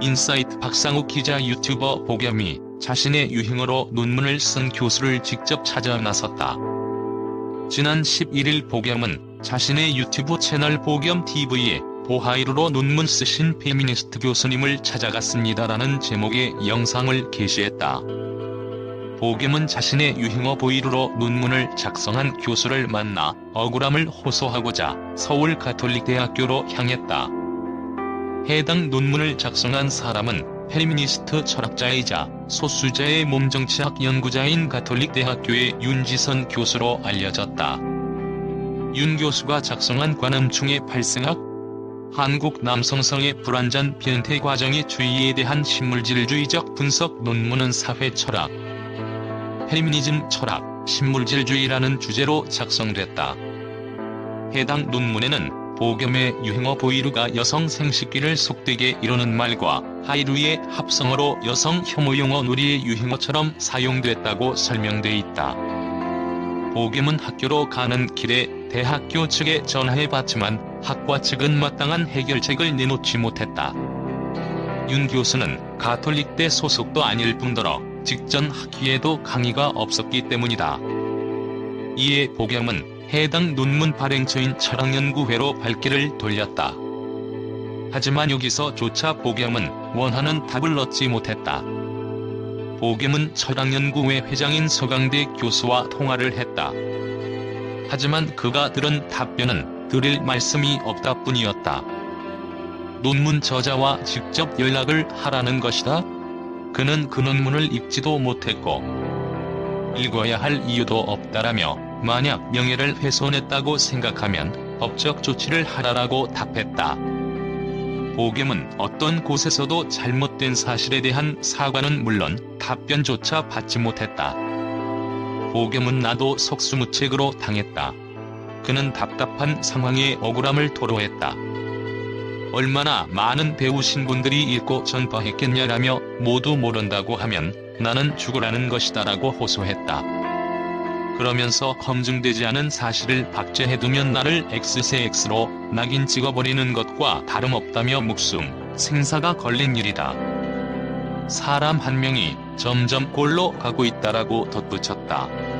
인사이트 박상욱 기자 유튜버 보겸이 자신의 유행어로 논문을 쓴 교수를 직접 찾아 나섰다. 지난 11일 보겸은 자신의 유튜브 채널 보겸TV에 보하이루로 논문 쓰신 페미니스트 교수님을 찾아갔습니다라는 제목의 영상을 게시했다. 보겸은 자신의 유행어 보이루로 논문을 작성한 교수를 만나 억울함을 호소하고자 서울 가톨릭대학교로 향했다. 해당 논문을 작성한 사람은 페미니스트 철학자이자 소수자의 몸정치학 연구자인 가톨릭대학교의 윤지선 교수로 알려졌다. 윤 교수가 작성한 관음충의 발생학, 한국 남성성의 불완전 변태 과정의 주의에 대한 신물질주의적 분석 논문은 사회 철학, 페미니즘 철학, 신물질주의라는 주제로 작성됐다. 해당 논문에는 보겸의 유행어 보이루가 여성 생식기를 속되게 이루는 말과 하이루의 합성어로 여성 혐오 용어 놀이의 유행어처럼 사용됐다고 설명돼 있다. 보겸은 학교로 가는 길에 대학교 측에 전화해봤지만 학과 측은 마땅한 해결책을 내놓지 못했다. 윤 교수는 가톨릭대 소속도 아닐 뿐더러 직전 학기에도 강의가 없었기 때문이다. 이에 보겸은 해당 논문 발행처인 철학연구회로 발길을 돌렸다. 하지만 여기서 조차 보겸은 원하는 답을 얻지 못했다. 보겸은 철학연구회 회장인 서강대 교수와 통화를 했다. 하지만 그가 들은 답변은 드릴 말씀이 없다 뿐이었다. 논문 저자와 직접 연락을 하라는 것이다. 그는 그 논문을 읽지도 못했고 읽어야 할 이유도 없다라며 만약 명예를 훼손했다고 생각하면 법적 조치를 하라라고 답했다. 보겸은 어떤 곳에서도 잘못된 사실에 대한 사과는 물론 답변조차 받지 못했다. 보겸은 나도 속수무책으로 당했다. 그는 답답한 상황에 억울함을 토로했다. 얼마나 많은 배우 신 분들이 읽고 전파했겠냐라며 모두 모른다고 하면 나는 죽으라는 것이다라고 호소했다. 그러면서 검증되지 않은 사실을 박제해두면 나를 X세X로 낙인 찍어버리는 것과 다름없다며 목숨, 생사가 걸린 일이다. 사람 한 명이 점점 골로 가고 있다라고 덧붙였다.